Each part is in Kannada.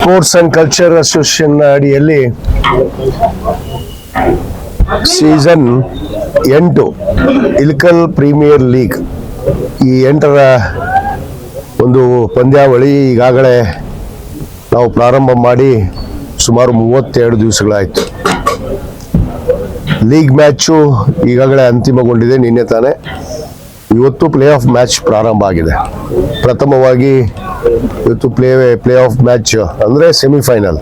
ಸ್ಪೋರ್ಟ್ಸ್ ಅಂಡ್ ಕಲ್ಚರ್ ಅಸೋಸಿಯೇಷನ್ ಅಡಿಯಲ್ಲಿ ಸೀಸನ್ ಎಂಟು ಇಲ್ಕಲ್ ಪ್ರೀಮಿಯರ್ ಲೀಗ್ ಈ ಎಂಟರ ಒಂದು ಪಂದ್ಯಾವಳಿ ಈಗಾಗಲೇ ನಾವು ಪ್ರಾರಂಭ ಮಾಡಿ ಸುಮಾರು ಮೂವತ್ತೆರಡು ದಿವಸಗಳಾಯಿತು. ಲೀಗ್ ಮ್ಯಾಚು ಈಗಾಗಲೇ ಅಂತಿಮಗೊಂಡಿದೆ, ನಿನ್ನೆ ತಾನೇ. ಇವತ್ತು ಪ್ಲೇ ಆಫ್ ಮ್ಯಾಚ್ ಪ್ರಾರಂಭ ಆಗಿದೆ. ಪ್ರಥಮವಾಗಿ ಇವತ್ತು ಪ್ಲೇ ಪ್ಲೇ ಆಫ್ ಮ್ಯಾಚ್ ಅಂದರೆ ಸೆಮಿಫೈನಲ್.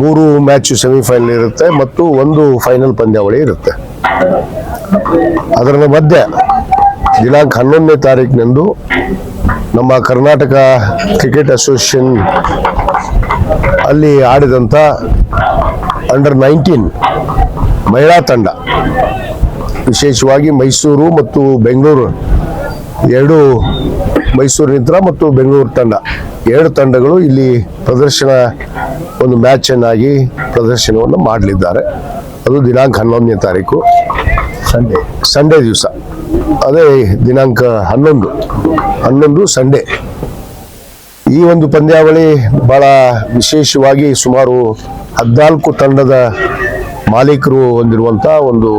ಮೂರು ಮ್ಯಾಚ್ ಸೆಮಿಫೈನಲ್ ಇರುತ್ತೆ ಮತ್ತು ಒಂದು ಫೈನಲ್ ಪಂದ್ಯಾವಳಿ ಇರುತ್ತೆ. ಅದರ ಮಧ್ಯೆ ದಿನಾಂಕ ಹನ್ನೊಂದನೇ ತಾರೀಕಿನಂದು ನಮ್ಮ ಕರ್ನಾಟಕ ಕ್ರಿಕೆಟ್ ಅಸೋಸಿಯೇಷನ್ ಅಲ್ಲಿ ಆಡಿದಂಥ ಅಂಡರ್ ನೈನ್ಟೀನ್ ಮಹಿಳಾ ತಂಡ. ವಿಶೇಷವಾಗಿ ಮೈಸೂರು ಮತ್ತು ಬೆಂಗಳೂರು. ಎರಡು ಮೈಸೂರಿನಿಂದ ಮತ್ತು ಬೆಂಗಳೂರು ತಂಡ. ಎರಡು ತಂಡಗಳು ಇಲ್ಲಿ ಪ್ರದರ್ಶನ ಒಂದು ಮ್ಯಾಚನ್ನಾಗಿ ಪ್ರದರ್ಶನವನ್ನು ಮಾಡಲಿದ್ದಾರೆ. ಅದು ದಿನಾಂಕ ಹನ್ನೊಂದನೇ ತಾರೀಕು. ಸಂಡೇ ಸಂಡೇ ದಿವಸ. ಅದೇ ದಿನಾಂಕ ಹನ್ನೊಂದು. ಹನ್ನೊಂದು ಸಂಡೇ. ಈ ಒಂದು ಪಂದ್ಯಾವಳಿ ಬಹಳ ವಿಶೇಷವಾಗಿ ಸುಮಾರು ಹದಿನಾಲ್ಕು ತಂಡದ ಮಾಲೀಕರು ಹೊಂದಿರುವಂಥ ಒಂದು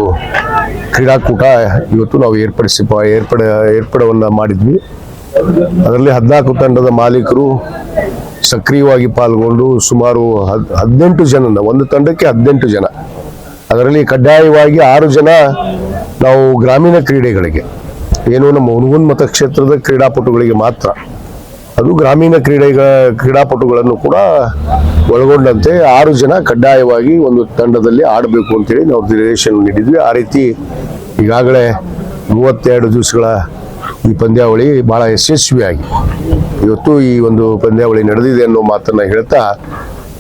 ಕ್ರೀಡಾಕೂಟ ಇವತ್ತು ನಾವು ಏರ್ಪಡಿಸಿ ಏರ್ಪಡ, ಏರ್ಪಡವನ್ನು ಮಾಡಿದ್ವಿ. ಅದರಲ್ಲಿ ಹದಿನಾಲ್ಕು ತಂಡದ ಮಾಲೀಕರು ಸಕ್ರಿಯವಾಗಿ ಪಾಲ್ಗೊಂಡು ಸುಮಾರು ಹದ್, ಹದಿನೆಂಟು ಜನ ಒಂದು ತಂಡಕ್ಕೆ ಹದಿನೆಂಟು ಜನ. ಅದರಲ್ಲಿ ಕಡ್ಡಾಯವಾಗಿ ಆರು ಜನ ನಾವು ಗ್ರಾಮೀಣ ಕ್ರೀಡೆಗಳಿಗೆ, ಏನು ನಮ್ಮ ಹುನಗುನ್ ಮತಕ್ಷೇತ್ರದ ಕ್ರೀಡಾಪಟುಗಳಿಗೆ ಮಾತ್ರ. ಅದು ಗ್ರಾಮೀಣ ಕ್ರೀಡೆಗ, ಕ್ರೀಡಾಪಟುಗಳನ್ನು ಕೂಡ ಒಳಗೊಂಡಂತೆ ಆರು ಜನ ಕಡ್ಡಾಯವಾಗಿ ಒಂದು ತಂಡದಲ್ಲಿ ಆಡಬೇಕು ಅಂತೇಳಿ ನಾವು ನಿರ್ದೇಶನ ನೀಡಿದ್ವಿ. ಆ ರೀತಿ ಈಗಾಗಲೇ ಮೂವತ್ತೆರಡು ದಿವಸಗಳ ಈ ಪಂದ್ಯಾವಳಿ ಬಹಳ ಯಶಸ್ವಿಯಾಗಿ. ಇವತ್ತು ಈ ಒಂದು ಪಂದ್ಯಾವಳಿ ನಡೆದಿದೆ ಅನ್ನೋ ಮಾತನ್ನ ಹೇಳ್ತಾ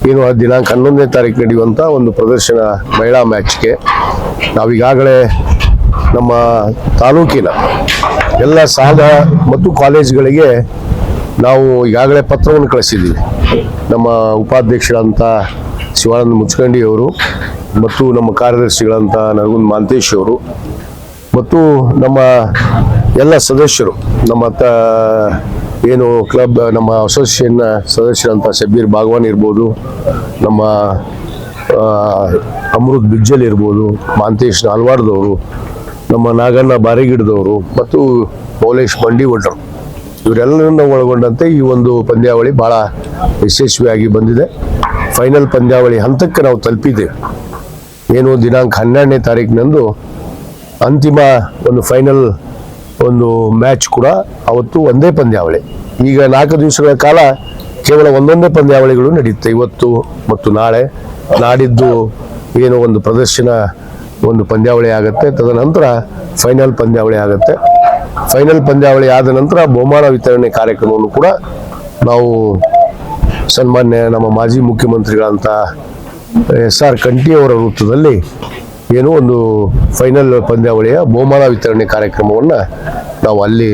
ಏನು ದಿನಾಂಕ ಹನ್ನೊಂದನೇ ತಾರೀಕು ನಡೆಯುವಂಥ ಒಂದು ಪ್ರದರ್ಶನ ಮಹಿಳಾ ಮ್ಯಾಚ್ಗೆ. ನಾವೀಗಾಗಲೇ ನಮ್ಮ ತಾಲೂಕಿನ ಎಲ್ಲ ಸಾಲ ಮತ್ತು ಕಾಲೇಜುಗಳಿಗೆ ನಾವು ಈಗಾಗಲೇ ಪತ್ರವನ್ನು ಕಳಿಸಿದ್ದೀವಿ. ನಮ್ಮ ಉಪಾಧ್ಯಕ್ಷರಂತ ಶಿವಾನಂದ ಮುಚ್ಕಂಡಿ ಅವರು ಮತ್ತು ನಮ್ಮ ಕಾರ್ಯದರ್ಶಿಗಳಂತ ನರಗುಂದ್ ಮಾಂತೇಶ್ ಅವರು. ಮತ್ತು ನಮ್ಮ ಎಲ್ಲ ಸದಸ್ಯರು, ನಮ್ಮ ತ, ಏನು ಕ್ಲಬ್, ನಮ್ಮ ಅಸೋಸಿಯೇಷನ್ನ ಸದಸ್ಯರಂತ ಶಬೀರ್ ಭಾಗವಾನ್ ಇರ್ಬೋದು, ನಮ್ಮ ಅಮೃತ್ ಬಿಜ್ಜಲ್ ಇರ್ಬೋದು, ಮಾಂತೇಶ್ ನಾಲ್ವಾಡ್ದವರು, ನಮ್ಮ ನಾಗಣ್ಣ ಬಾರಿಗಿಡದವರು ಮತ್ತು ಮೌಲೇಶ್ ಬಂಡಿವಡ್ರು ಇವರೆಲ್ಲರನ್ನ ಒಳಗೊಂಡಂತೆ ಈ ಒಂದು ಪಂದ್ಯಾವಳಿ ಬಹಳ ಯಶಸ್ವಿಯಾಗಿ ಬಂದಿದೆ. ಫೈನಲ್ ಪಂದ್ಯಾವಳಿ ಹಂತಕ್ಕೆ ನಾವು ತಲುಪಿದ್ದೇವೆ. ಏನು ದಿನಾಂಕ ಹನ್ನೆರಡನೇ ತಾರೀಕಿನಂದು ಅಂತಿಮ ಒಂದು ಫೈನಲ್ ಒಂದು ಮ್ಯಾಚ್ ಕೂಡ ಅವತ್ತು ಒಂದೇ ಪಂದ್ಯಾವಳಿ. ಈಗ ನಾಲ್ಕು ದಿವಸಗಳ ಕಾಲ ಕೇವಲ ಒಂದೊಂದೇ ಪಂದ್ಯಾವಳಿಗಳು ನಡೆಯುತ್ತೆ. ಇವತ್ತು ಮತ್ತು ನಾಳೆ ನಾಡಿದ್ದು ಏನು ಒಂದು ಪ್ರದರ್ಶನ ಒಂದು ಪಂದ್ಯಾವಳಿ ಆಗುತ್ತೆ. ತದನಂತರ ಫೈನಲ್ ಪಂದ್ಯಾವಳಿ ಆಗುತ್ತೆ. ಫೈನಲ್ ಪಂದ್ಯಾವಳಿ ಆದ ನಂತರ ಬಹುಮಾನ ವಿತರಣೆ ಕಾರ್ಯಕ್ರಮವನ್ನು ಕೂಡ ನಾವು ಸನ್ಮಾನ್ಯ ನಮ್ಮ ಮಾಜಿ ಮುಖ್ಯಮಂತ್ರಿಗಳಂತ ಎಸ್ ಆರ್ ಕಂಠಿ ಅವರ ವೃತ್ತದಲ್ಲಿ ಏನು ಒಂದು ಫೈನಲ್ ಪಂದ್ಯಾವಳಿಯ ಬಹುಮಾನ ವಿತರಣೆ ಕಾರ್ಯಕ್ರಮವನ್ನು ನಾವು ಅಲ್ಲಿ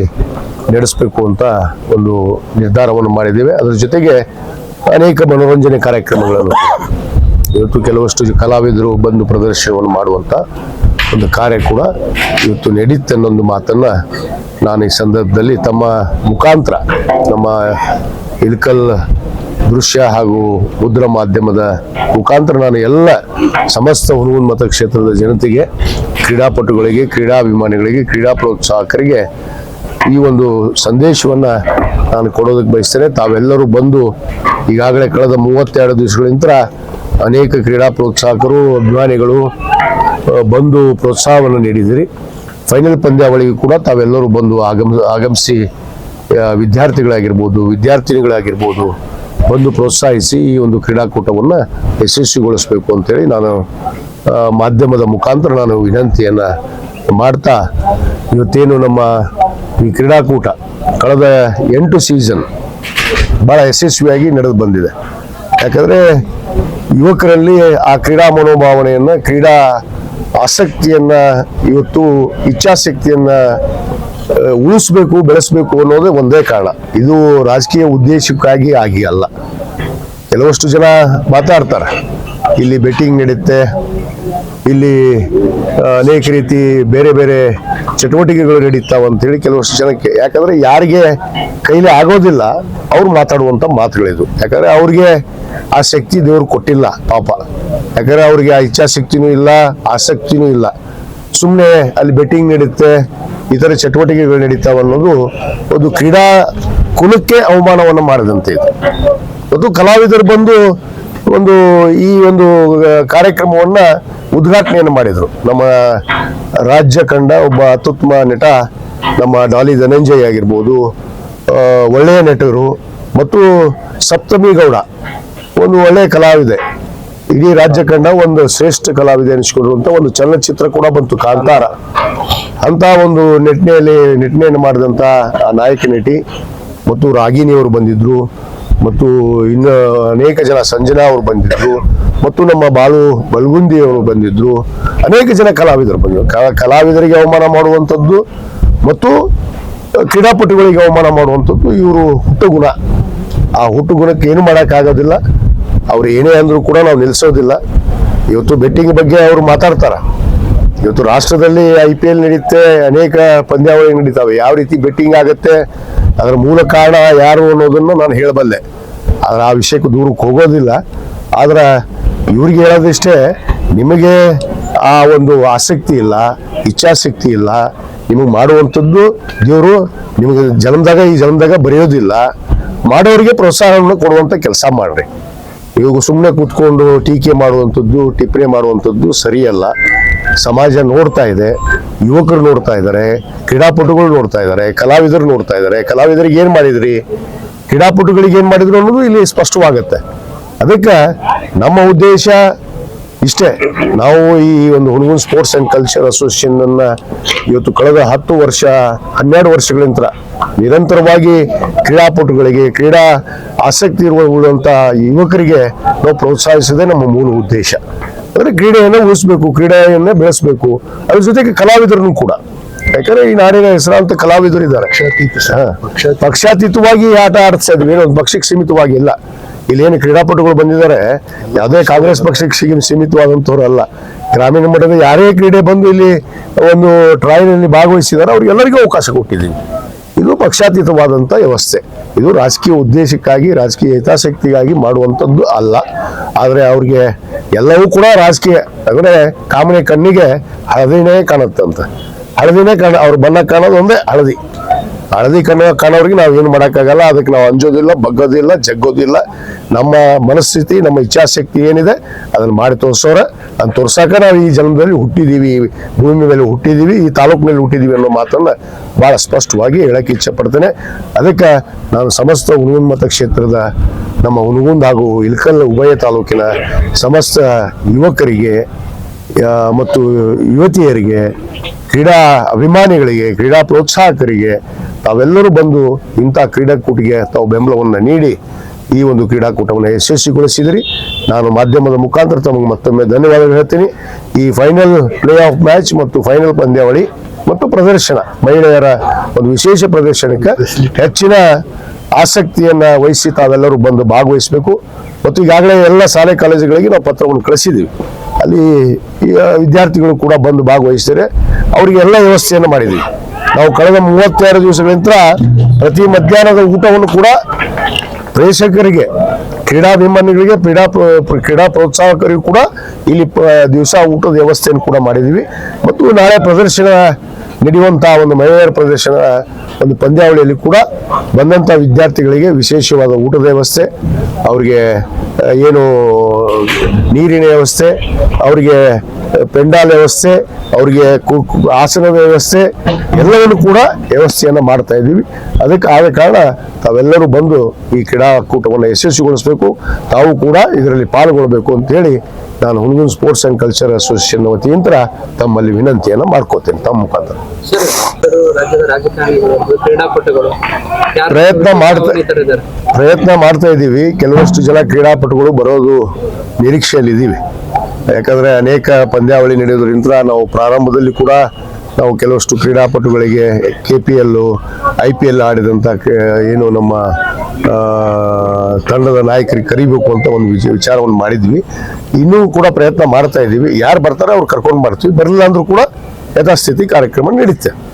ನಡೆಸಬೇಕು ಅಂತ ಒಂದು ನಿರ್ಧಾರವನ್ನು ಮಾಡಿದ್ದೇವೆ. ಅದರ ಜೊತೆಗೆ ಅನೇಕ ಮನೋರಂಜನೆ ಕಾರ್ಯಕ್ರಮಗಳನ್ನು ಇವತ್ತು ಕೆಲವಷ್ಟು ಕಲಾವಿದರು ಬಂದು ಪ್ರದರ್ಶನವನ್ನು ಮಾಡುವಂಥ ಒಂದು ಕಾರ್ಯ ಕೂಡ ಇವತ್ತು ನಡೀತು ಅನ್ನೊಂದು ಮಾತನ್ನು ನಾನು ಈ ಸಂದರ್ಭದಲ್ಲಿ ತಮ್ಮ ಮುಖಾಂತರ ನಮ್ಮ ಇಲ್ಕಲ್ ದೃಶ್ಯ ಹಾಗೂ ಮುದ್ರ ಮಾಧ್ಯಮದ ಮುಖಾಂತರ ನಾನು ಎಲ್ಲ ಸಮಸ್ತ ಹುಣಗುನ್ ಮತಕ್ಷೇತ್ರದ ಜನತೆಗೆ, ಕ್ರೀಡಾಪಟುಗಳಿಗೆ, ಕ್ರೀಡಾಭಿಮಾನಿಗಳಿಗೆ, ಕ್ರೀಡಾ ಪ್ರೋತ್ಸಾಹಕರಿಗೆ ಈ ಒಂದು ಸಂದೇಶವನ್ನ ನಾನು ಕೊಡೋದಕ್ಕೆ ಬಯಸ್ತೇನೆ. ತಾವೆಲ್ಲರೂ ಬಂದು ಈಗಾಗಲೇ ಕಳೆದ ಮೂವತ್ತೆರಡು ದಿವಸಗಳಿಂದ ಅನೇಕ ಕ್ರೀಡಾ ಪ್ರೋತ್ಸಾಹಕರು, ಅಭಿಮಾನಿಗಳು ಬಂದು ಪ್ರೋತ್ಸಾಹವನ್ನು ನೀಡಿದಿರಿ. ಫೈನಲ್ ಪಂದ್ಯಾವಳಿಗೂ ಕೂಡ ತಾವೆಲ್ಲರೂ ಬಂದು ಆಗಮ, ಆಗಮಿಸಿ ವಿದ್ಯಾರ್ಥಿಗಳಾಗಿರ್ಬೋದು, ವಿದ್ಯಾರ್ಥಿನಿಗಳಾಗಿರ್ಬೋದು ಬಂದು ಪ್ರೋತ್ಸಾಹಿಸಿ ಈ ಒಂದು ಕ್ರೀಡಾಕೂಟವನ್ನು ಯಶಸ್ವಿಗೊಳಿಸಬೇಕು ಅಂತೇಳಿ ನಾನು ಮಾಧ್ಯಮದ ಮುಖಾಂತರ ನಾನು ವಿನಂತಿಯನ್ನು ಮಾಡ್ತಾ, ಇವತ್ತೇನು ನಮ್ಮ ಈ ಕ್ರೀಡಾಕೂಟ ಕಳೆದ ಎಂಟು ಸೀಸನ್ ಭಾಳ ಯಶಸ್ವಿಯಾಗಿ ನಡೆದು ಬಂದಿದೆ. ಯಾಕಂದರೆ ಯುವಕರಲ್ಲಿ ಆ ಕ್ರೀಡಾ ಮನೋಭಾವನೆಯನ್ನು, ಕ್ರೀಡಾ ಆಸಕ್ತಿಯನ್ನು, ಇವತ್ತು ಇಚ್ಛಾಶಕ್ತಿಯನ್ನು ಉಳಿಸ್ಬೇಕು, ಬೆಳೆಸಬೇಕು ಅನ್ನೋದೇ ಒಂದೇ ಕಾರಣ. ಇದು ರಾಜಕೀಯ ಉದ್ದೇಶಕ್ಕಾಗಿ ಆಗಿ ಅಲ್ಲ. ಕೆಲವಷ್ಟು ಜನ ಮಾತಾಡ್ತಾರೆ. ಇಲ್ಲಿ ಬೆಟ್ಟಿಂಗ್ ನಡೆಯುತ್ತೆ ಇಲ್ಲಿ ಅನೇಕ ರೀತಿ ಬೇರೆ ಬೇರೆ ಚಟುವಟಿಕೆಗಳು ನಡೀತಾವ ಅಂತೇಳಿ ಕೆಲವಷ್ಟು ಜನಕ್ಕೆ, ಯಾಕಂದ್ರೆ ಯಾರಿಗೆ ಕೈಲಿ ಆಗೋದಿಲ್ಲ, ಅವ್ರು ಮಾತಾಡುವಂತ ಮಾತುಗಳಿದು. ಯಾಕಂದ್ರೆ ಅವ್ರಿಗೆ ಆ ಶಕ್ತಿ ದೇವ್ರು ಕೊಟ್ಟಿಲ್ಲ ಪಾಪ. ಯಾಕಂದ್ರೆ ಅವ್ರಿಗೆ ಆ ಇಚ್ಛಾಶಕ್ತಿನೂ ಇಲ್ಲ, ಆಸಕ್ತಿನೂ ಇಲ್ಲ. ಸುಮ್ಮನೆ ಅಲ್ಲಿ ಬೆಟ್ಟಿಂಗ್ ನಡೆಯುತ್ತೆ ಇತರ ಚಟುವಟಿಕೆಗಳು ನಡೀತಾವೆ ಅನ್ನೋದು ಒಂದು ಕ್ರೀಡಾ ಕುಲಕ್ಕೆ ಅವಮಾನವನ್ನು ಮಾಡಿದಂತೆ ಇದು. ಅದು ಕಲಾವಿದರು ಬಂದು ಒಂದು ಈ ಒಂದು ಕಾರ್ಯಕ್ರಮವನ್ನ ಉದ್ಘಾಟನೆಯನ್ನು ಮಾಡಿದರು. ನಮ್ಮ ರಾಜ್ಯ ಕಂಡ ಒಬ್ಬ ಅತ್ಯುತ್ತಮ ನಟ, ನಮ್ಮ ಡಾಲಿ ಧನಂಜಯ್ ಆಗಿರ್ಬೋದು ಒಳ್ಳೆಯ ನಟರು ಮತ್ತು ಸಪ್ತಮಿ ಗೌಡ, ಒಂದು ಒಳ್ಳೆಯ ಕಲಾವಿದೆ. ಇಡೀ ರಾಜ್ಯ ಕಂಡ ಒಂದು ಶ್ರೇಷ್ಠ ಕಲಾವಿದೆ ಅನಿಸ್ಕೊಂಡಿರುವಂತ ಒಂದು ಚಲನಚಿತ್ರ ಕೂಡ ಬಂತು, ಕಾಂತಾರ. ಅಂತ ಒಂದು ನಟನೆಯಲ್ಲಿ ನಟನೆಯನ್ನು ಮಾಡಿದಂತ ನಾಯಕ ನಟಿ ಮತ್ತು ರಾಗಿಣಿ ಅವರು ಬಂದಿದ್ರು, ಮತ್ತು ಇನ್ನು ಅನೇಕ ಜನ ಸಂಜನಾ ಅವರು ಬಂದಿದ್ರು, ಮತ್ತು ನಮ್ಮ ಬಾಳು ಬಲ್ಗುಂದಿ ಅವರು ಬಂದಿದ್ರು. ಅನೇಕ ಜನ ಕಲಾವಿದರು ಬಂದಿದ್ರು ಕಲಾವಿದರಿಗೆ ಅವಮಾನ ಮಾಡುವಂಥದ್ದು ಮತ್ತು ಕ್ರೀಡಾಪಟುಗಳಿಗೆ ಅವಮಾನ ಮಾಡುವಂಥದ್ದು ಇವರು ಹುಟ್ಟುಗುಣ. ಆ ಹುಟ್ಟುಗುಣಕ್ಕೆ ಏನು ಮಾಡೋಕ್ಕಾಗೋದಿಲ್ಲ. ಅವ್ರು ಏನೇ ಅಂದ್ರೂ ಕೂಡ ನಾವು ನಿಲ್ಲಿಸೋದಿಲ್ಲ ಇವತ್ತು ಬೆಟ್ಟಿಂಗ್ ಬಗ್ಗೆ ಅವರು ಮಾತಾಡ್ತಾರೆ. ಇವತ್ತು ರಾಷ್ಟ್ರದಲ್ಲಿ ಐ ಪಿ ಎಲ್ ನಡೆಯುತ್ತೆ ಅನೇಕ ಪಂದ್ಯಾವಳಿ ನಡೀತಾವೆ. ಯಾವ ರೀತಿ ಬೆಟ್ಟಿಂಗ್ ಆಗುತ್ತೆ, ಅದರ ಮೂಲ ಕಾರಣ ಯಾರು ಅನ್ನೋದನ್ನು ನಾನು ಹೇಳಬಲ್ಲೆ. ಆದ್ರೆ ಆ ವಿಷಯಕ್ಕೆ ದೂರಕ್ಕೆ ಹೋಗೋದಿಲ್ಲ. ಆದ್ರೆ ಇವ್ರಿಗೆ ಹೇಳೋದಿಷ್ಟೇ, ನಿಮಗೆ ಆ ಒಂದು ಆಸಕ್ತಿ ಇಲ್ಲ, ಇಚ್ಛಾಶಕ್ತಿ ಇಲ್ಲ, ನಿಮಗೆ ಮಾಡುವಂಥದ್ದು ದೇವರು ನಿಮಗೆ ಜನ್ಮದಾಗ, ಈ ಜನ್ಮದಾಗ ಬರೆಯೋದಿಲ್ಲ. ಮಾಡೋರಿಗೆ ಪ್ರೋತ್ಸಾಹವನ್ನು ಕೊಡುವಂಥ ಕೆಲಸ ಮಾಡ್ರಿ. ಇವಾಗ ಸುಮ್ಮನೆ ಕೂತ್ಕೊಂಡು ಟೀಕೆ ಮಾಡುವಂಥದ್ದು, ಟಿಪ್ಪಣಿ ಮಾಡುವಂಥದ್ದು ಸರಿಯಲ್ಲ. ಸಮಾಜ ನೋಡ್ತಾ ಇದೆ, ಯುವಕರು ನೋಡ್ತಾ ಇದ್ದಾರೆ, ಕ್ರೀಡಾಪಟುಗಳು ನೋಡ್ತಾ ಇದ್ದಾರೆ, ಕಲಾವಿದರು ನೋಡ್ತಾ ಇದ್ದಾರೆ. ಕಲಾವಿದರಿಗೆ ಏನು ಮಾಡಿದ್ರಿ? ಕ್ರೀಡಾಪಟುಗಳಿಗೆ ಏನು ಮಾಡಿದ್ರು ಅನ್ನೋದು ಇಲ್ಲಿ ಸ್ಪಷ್ಟವಾಗುತ್ತೆ. ಅದಕ್ಕೆ ನಮ್ಮ ಉದ್ದೇಶ ಇಷ್ಟೇ ನಾವು ಈ ಒಂದು Hungund sports and culture association ಅನ್ನ ಇವತ್ತು ಕಳೆದ ಹತ್ತು ವರ್ಷ ಹನ್ನೆರಡು ವರ್ಷಗಳಿಂದ ನಿರಂತರವಾಗಿ ಕ್ರೀಡಾಪಟುಗಳಿಗೆ ಕ್ರೀಡಾ ಆಸಕ್ತಿ ಇರುವಂತ ಯುವಕರಿಗೆ ನಾವು ಪ್ರೋತ್ಸಾಹಿಸೋದೇ ನಮ್ಮ ಮೂಲ ಉದ್ದೇಶ. ಅಂದ್ರೆ ಕ್ರೀಡೆಯನ್ನು ಉಳಿಸ್ಬೇಕು ಕ್ರೀಡೆಯನ್ನ ಬೆಳೆಸಬೇಕು. ಅದ್ರ ಜೊತೆಗೆ ಕಲಾವಿದರನ್ನು ಕೂಡ. ಯಾಕಂದ್ರೆ ಈ ನಾಡಿನ ಹೆಸರಾಂತ ಕಲಾವಿದರು ಇದ್ದಾರೆ. ಪಕ್ಷಾತೀತವಾಗಿ ಆಟ ಆಡ್ತಾ ಇದ್ವಿ ಏನೋ ಒಂದು ಪಕ್ಷಕ್ಕೆ ಸೀಮಿತವಾಗಿ ಇಲ್ಲ. ಇಲ್ಲಿ ಏನು ಕ್ರೀಡಾಪಟುಗಳು ಬಂದಿದ್ದಾರೆ, ಯಾವುದೇ ಕಾಂಗ್ರೆಸ್ ಪಕ್ಷಕ್ಕೆ ಸೀಮಿತವಾದಂಥವ್ರು ಅಲ್ಲ. ಗ್ರಾಮೀಣ ಮಟ್ಟದ ಯಾರೇ ಕ್ರೀಡೆ ಬಂದು ಇಲ್ಲಿ ಒಂದು ಟ್ರಯಲ್ನಲ್ಲಿ ಭಾಗವಹಿಸಿದಾರೆ ಅವ್ರಿಗೆಲ್ಲರಿಗೂ ಅವಕಾಶ ಕೊಟ್ಟಿದ್ದೀವಿ. ಇದು ಪಕ್ಷಾತೀತವಾದಂಥ ವ್ಯವಸ್ಥೆ. ಇದು ರಾಜಕೀಯ ಉದ್ದೇಶಕ್ಕಾಗಿ, ರಾಜಕೀಯ ಹಿತಾಸಕ್ತಿಗಾಗಿ ಮಾಡುವಂಥದ್ದು ಅಲ್ಲ. ಆದರೆ ಅವ್ರಿಗೆ ಎಲ್ಲವೂ ಕೂಡ ರಾಜಕೀಯ, ಅಂದರೆ ಕಾಮನೆ ಕಣ್ಣಿಗೆ ಹಳದಿನೇ ಕಾಣುತ್ತಂತೆ. ಹಳದಿನೇ ಕಾಣ, ಅವ್ರ ಬಣ್ಣ ಕಾಣೋದು ಒಂದೇ ಹಳದಿ. ಹಳದಿ ಕಣ್ಣ ಕಾಣೋರಿಗೆ ನಾವು ಏನು ಮಾಡೋಕ್ಕಾಗಲ್ಲ, ಅದಕ್ಕೆ ನಾವು ಅಂಜೋದಿಲ್ಲ, ಬಗ್ಗೋದಿಲ್ಲ, ಜಗ್ಗೋದಿಲ್ಲ. ನಮ್ಮ ಮನಸ್ಥಿತಿ, ನಮ್ಮ ಇಚ್ಛಾಶಕ್ತಿ ಏನಿದೆ, ಅದನ್ನು ಮಾಡಿ ತೋರಿಸೋರ ಅದನ್ನು ತೋರ್ಸಾಕ ನಾವು ಈ ಜನ್ಮದಲ್ಲಿ ಹುಟ್ಟಿದೀವಿ ಈ ಭೂಮಿ ಮೇಲೆ ಹುಟ್ಟಿದೀವಿ, ಈ ತಾಲೂಕಿನಲ್ಲಿ ಹುಟ್ಟಿದೀವಿ ಅನ್ನೋ ಮಾತನ್ನು ಭಾಳ ಸ್ಪಷ್ಟವಾಗಿ ಹೇಳಕ್ಕೆ ಇಚ್ಛೆ ಪಡ್ತೇನೆ ಅದಕ್ಕೆ ನಾನು ಸಮಸ್ತ ಹುಣಗುಂದ್ ಮತಕ್ಷೇತ್ರದ ನಮ್ಮ ಹುಣಗುಂದ್ ಹಾಗೂ ಇಲ್ಕಲ್ ಉಭಯ ತಾಲೂಕಿನ ಸಮಸ್ತ ಯುವಕರಿಗೆ ಮತ್ತು ಯುವತಿಯರಿಗೆ, ಕ್ರೀಡಾ ಅಭಿಮಾನಿಗಳಿಗೆ, ಕ್ರೀಡಾ ಪ್ರೋತ್ಸಾಹಕರಿಗೆ ತಾವೆಲ್ಲರೂ ಬಂದು ಇಂಥ ಕ್ರೀಡಾಕೂಟಿಗೆ ತಾವು ಬೆಂಬಲವನ್ನು ನೀಡಿ ಈ ಒಂದು ಕ್ರೀಡಾಕೂಟವನ್ನು ಯಶಸ್ವಿಗೊಳಿಸಿದಿರಿ. ನಾನು ಮಾಧ್ಯಮದ ಮುಖಾಂತರ ತಮಗೆ ಮತ್ತೊಮ್ಮೆ ಧನ್ಯವಾದಗಳು ಹೇಳ್ತೀನಿ. ಈ ಫೈನಲ್ ಪ್ಲೇ ಆಫ್ ಮ್ಯಾಚ್ ಮತ್ತು ಫೈನಲ್ ಪಂದ್ಯಾವಳಿ ಮತ್ತು ಪ್ರದರ್ಶನ, ಮಹಿಳೆಯರ ಒಂದು ವಿಶೇಷ ಪ್ರದರ್ಶನಕ್ಕೆ ಹೆಚ್ಚಿನ ಆಸಕ್ತಿಯನ್ನ ವಹಿಸಿ ತಾವೆಲ್ಲರೂ ಬಂದು ಭಾಗವಹಿಸಬೇಕು. ಮತ್ತು ಈಗಾಗಲೇ ಎಲ್ಲ ಶಾಲೆ ಕಾಲೇಜುಗಳಿಗೆ ನಾವು ಪತ್ರವನ್ನು ಕಳಿಸಿದ್ದೀವಿ ಅಲ್ಲಿ ವಿದ್ಯಾರ್ಥಿಗಳು ಕೂಡ ಬಂದು ಭಾಗವಹಿಸಿದರೆ ಅವರಿಗೆ ಎಲ್ಲ ವ್ಯವಸ್ಥೆಯನ್ನು ಮಾಡಿದ್ದೀವಿ ನಾವು ಕಳೆದ ಮೂವತ್ತೆರಡು ದಿವಸಗಳಿಂದ ಪ್ರತಿ ಮಧ್ಯಾಹ್ನದ ಊಟವನ್ನು ಕೂಡ ಪ್ರೇಕ್ಷಕರಿಗೆ, ಕ್ರೀಡಾಭಿಮಾನಿಗಳಿಗೆ, ಕ್ರೀಡಾ ಕ್ರೀಡಾ ಪ್ರೋತ್ಸಾಹಕರಿಗೂ ಕೂಡ ಇಲ್ಲಿ ದಿವಸ ಊಟದ ವ್ಯವಸ್ಥೆಯನ್ನು ಕೂಡ ಮಾಡಿದ್ದೀವಿ. ಮತ್ತು ನಾಳೆ ಪ್ರದರ್ಶನ ನಡೆಯುವಂತಹ ಒಂದು ಮಹಿಳೆಯರ ಪ್ರದರ್ಶನ, ಒಂದು ಪಂದ್ಯಾವಳಿಯಲ್ಲಿ ಕೂಡ ಬಂದಂಥ ವಿದ್ಯಾರ್ಥಿಗಳಿಗೆ ವಿಶೇಷವಾದ ಊಟದ ವ್ಯವಸ್ಥೆ, ಅವರಿಗೆ ಏನು ನೀರಿನ ವ್ಯವಸ್ಥೆ, ಅವರಿಗೆ ಪೆಂಡಾಲ್ ವ್ಯವಸ್ಥೆ, ಅವರಿಗೆ ಆಸನದ ವ್ಯವಸ್ಥೆ, ಎಲ್ಲವನ್ನು ಕೂಡ ವ್ಯವಸ್ಥೆಯನ್ನು ಮಾಡ್ತಾ ಇದ್ದೀವಿ. ಅದಕ್ಕೆ ಆದ ಕಾರಣ ತಾವೆಲ್ಲರೂ ಬಂದು ಈ ಕ್ರೀಡಾಕೂಟವನ್ನು ಯಶಸ್ವಿಗೊಳಿಸಬೇಕು. ತಾವು ಕೂಡ ಇದರಲ್ಲಿ ಪಾಲ್ಗೊಳ್ಬೇಕು ಅಂತೇಳಿ ನಾನು Hungund sports and culture association ವತಿಯಿಂದ ತಮ್ಮಲ್ಲಿ ವಿನಂತಿಯನ್ನು ಮಾಡ್ಕೋತೇನೆ. ತಮ್ಮ ಮುಖಾಂತರ. ಪ್ರಯತ್ನ ಮಾಡ್ತಾ- ಪ್ರಯತ್ನ ಮಾಡ್ತಾ ಇದ್ದೀವಿ. ಕೆಲವಷ್ಟು ಜನ ಕ್ರೀಡಾಪಟುಗಳು ಬರೋದು ನಿರೀಕ್ಷೆಯಲ್ಲಿ ಇದ್ದೀವಿ ಯಾಕಂದ್ರೆ ಅನೇಕ ಪಂದ್ಯಾವಳಿ ನಡೆಯೋದ್ರಿಂದ ನಾವು ಪ್ರಾರಂಭದಲ್ಲಿ ಕೂಡ ನಾವು ಕೆಲವಷ್ಟು ಕ್ರೀಡಾಪಟುಗಳಿಗೆ K P L I P L ಆಡಿದಂಥ ಏನು ನಮ್ಮ ತಂಡದ ನಾಯಕರಿಗೆ ಕರಿಬೇಕು ಅಂತ ಒಂದು ವಿಚ- ವಿಚಾರವನ್ನು ಮಾಡಿದ್ವಿ. ಇನ್ನೂ ಕೂಡ ಪ್ರಯತ್ನ ಮಾಡ್ತಾ ಇದ್ದೀವಿ. ಯಾರು ಬರ್ತಾರೆ ಅವ್ರು ಕರ್ಕೊಂಡು ಬರ್ತೀವಿ. ಬರಲಿಲ್ಲ ಅಂದರೂ ಕೂಡ ಯಥಾಸ್ಥಿತಿ ಕಾರ್ಯಕ್ರಮ ನಡೀತೆ.